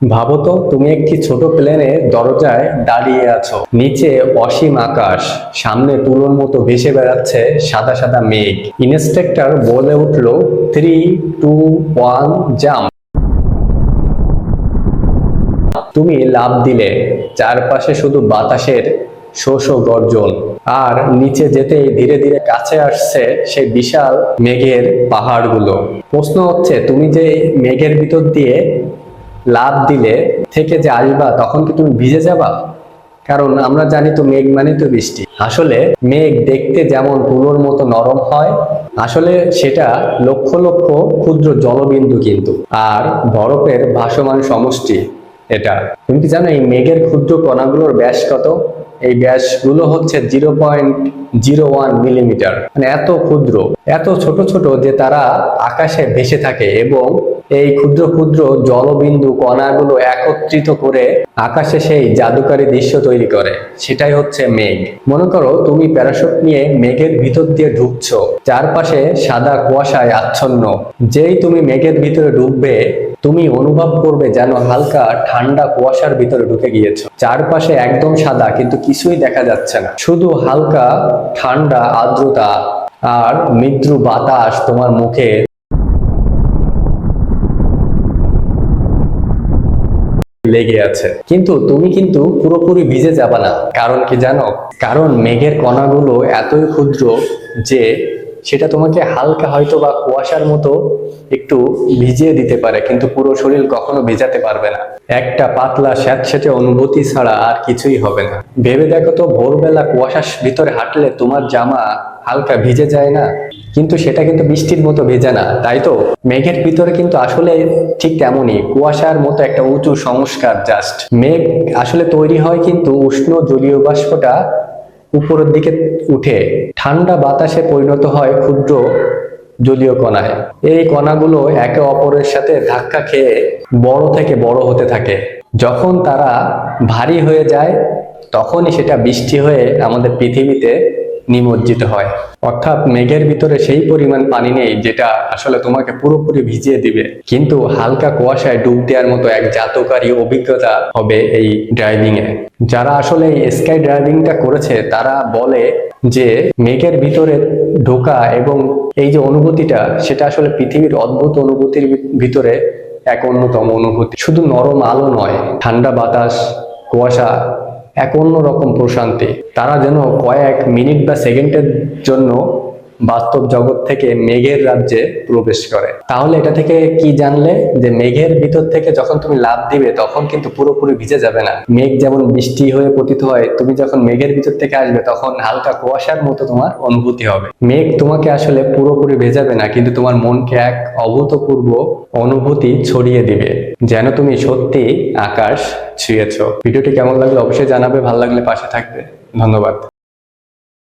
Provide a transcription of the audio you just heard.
ভাবো তো, তুমি একটি ছোট প্লেনের দরজায় দাঁড়িয়ে আছো। নিচে অসীম আকাশ, সামনে তুলোর মতো ভেসে বেড়াচ্ছে সাদা সাদা মেঘ। ইন্সট্রাক্টর বলে উঠল থ্রি টু ওয়ান জাম্প তুমি লাভ দিলে, চারপাশে শুধু বাতাসের শো শো গর্জন। আর নিচে যেতে ধীরে ধীরে কাছে আসছে সেই বিশাল মেঘের পাহাড়গুলো। প্রশ্ন হচ্ছে, তুমি যে মেঘের ভিতর দিয়ে লাভ দিলে থেকে যে আসবা, তখন কি তুমি ভিজে যাবা? কারণ আমরা জানি তো মেঘ মানে তো বৃষ্টি। আসলে মেঘ দেখতে যেমন তুলোর মতো নরম হয়, আসলে সেটা লক্ষ লক্ষ ক্ষুদ্র জলবিন্দু কিন্তু। আর বরফের ভাসমান সমষ্টি এটা। তুমি কি জানো এই মেঘের ক্ষুদ্র কণাগুলোর ব্যাস কত? এই ব্যাসগুলো হচ্ছে zero point zero one millimetre. মানে এত ক্ষুদ্র, এত ছোট ছোট যে তারা আকাশে ভেসে থাকে এবং এই ক্ষুদ্র ক্ষুদ্র জলবিন্দু কণাগুলো একত্রিত করে আকাশে সেই জাদুকারী দৃশ্য তৈরি করে। সেটাই হচ্ছে মেঘ। মনে করো তুমি প্যারাশুট নিয়ে মেঘের ভিতর দিয়ে ঢুকছো, চারপাশে সাদা কুয়াশায় আচ্ছন্ন। যেই তুমি মেঘের ভিতরে ঢুকবে তুমি অনুভব করবে যেন হালকা, ঠান্ডা কুয়াশার ভিতরে ঢুকে গিয়েছো। চারপাশে একদম সাদা, কিন্তু কিছুই দেখা যাচ্ছে না। শুধু হালকা, ঠান্ডা, আর্দ্রতা আর মৃদু বাতাস তোমার মুখে। লেগে আছে। কিন্তু তুমি কিন্তু পুরোপুরি ভিজে যাবে না। কারণ কি জানো? কারণ মেঘের কণাগুলো এতই ক্ষুদ্র যে সেটা তোমাকে হালকা হয়তো বা কুয়াশার মতো একটু ভিজিয়ে দিতে পারে, কিন্তু পুরো শরীর কখনো ভেজাতে পারবে না। একটা পাতলা স্যাঁতস্যাঁতে অনুভূতি ছাড়া আর কিছুই হবে না। ভেবে দেখো তো, ভোরবেলা কুয়াশার ভিতরে হাঁটলে তোমার জামা হালকা ভিজে যায় না, কিন্তু সেটা কিন্তু বৃষ্টির মতো ভেজে না, তাই তো? মেঘের ভিতরে কিন্তু আসলে ঠিক তেমনই, কুয়াশার মতো একটা উঁচু সংস্কার জাস্ট মেঘ আসলে তৈরি হয় কিন্তু উষ্ণ জলীয় বাষ্পটা উপরের দিকে উঠে ঠান্ডা বাতাসে পরিণত হয় ক্ষুদ্র জলীয় কণায়। এই কণাগুলো একে অপরের সাথে ধাক্কা খেয়ে বড় থেকে বড় হতে থাকে। যখন তারা ভারী হয়ে যায়, তখনই সেটা বৃষ্টি হয়ে আমাদের পৃথিবীতে নিমজ্জিত হয়। অর্থাৎ মেঘের ভিতরে সেই পরিমাণ পানি নেই যেটা আসলে তোমাকে পুরোপুরি ভিজিয়ে দিবে। কিন্তু হালকা কুয়াশায় ডুব দেওয়ার মতো এক জাতকারী অভিজ্ঞতা হবে এই ড্রাইভিং এ যারা আসলে স্কাই ড্রাইভিংটা করেছে, তারা বলে যে মেঘের ভিতরে ঢোকা এবং এই যে অনুভূতিটা, সেটা আসলে পৃথিবীর অদ্ভুত অনুভূতির ভিতরে এক অন্যতম অনুভূতি। শুধু নরম আলো নয়, ঠান্ডা বাতাস, কুয়াশা এক অন্যরকম প্রশান্তি। তারা যেন কয়েক মিনিট বা সেকেন্ডের জন্য বাস্তব জগৎ থেকে মেঘের রাজ্যে প্রবেশ করে। তাহলে এটা থেকে কি জানলে? যে মেঘের ভিতর থেকে যখন তুমি লাভ দিবে, তখন কিন্তু পুরোপুরি ভিজে যাবে না। মেঘ যেমন বৃষ্টি হয়ে পতিত হয়, তুমি যখন মেঘের ভিতর থেকে আসবে, তখন হালকা কুয়াশার মতো তোমার অনুভূতি হবে। মেঘ তোমাকে আসলে পুরোপুরি ভেজাবে না, কিন্তু তোমার মনকে এক অভূতপূর্ব অনুভূতি ছড়িয়ে দিবে। যেন তুমি সত্যি আকাশ ছুঁয়েছ। ভিডিওটি কেমন লাগল অবশ্যই জানাবে, ভালো লাগলে পাশে থাকবে। ধন্যবাদ।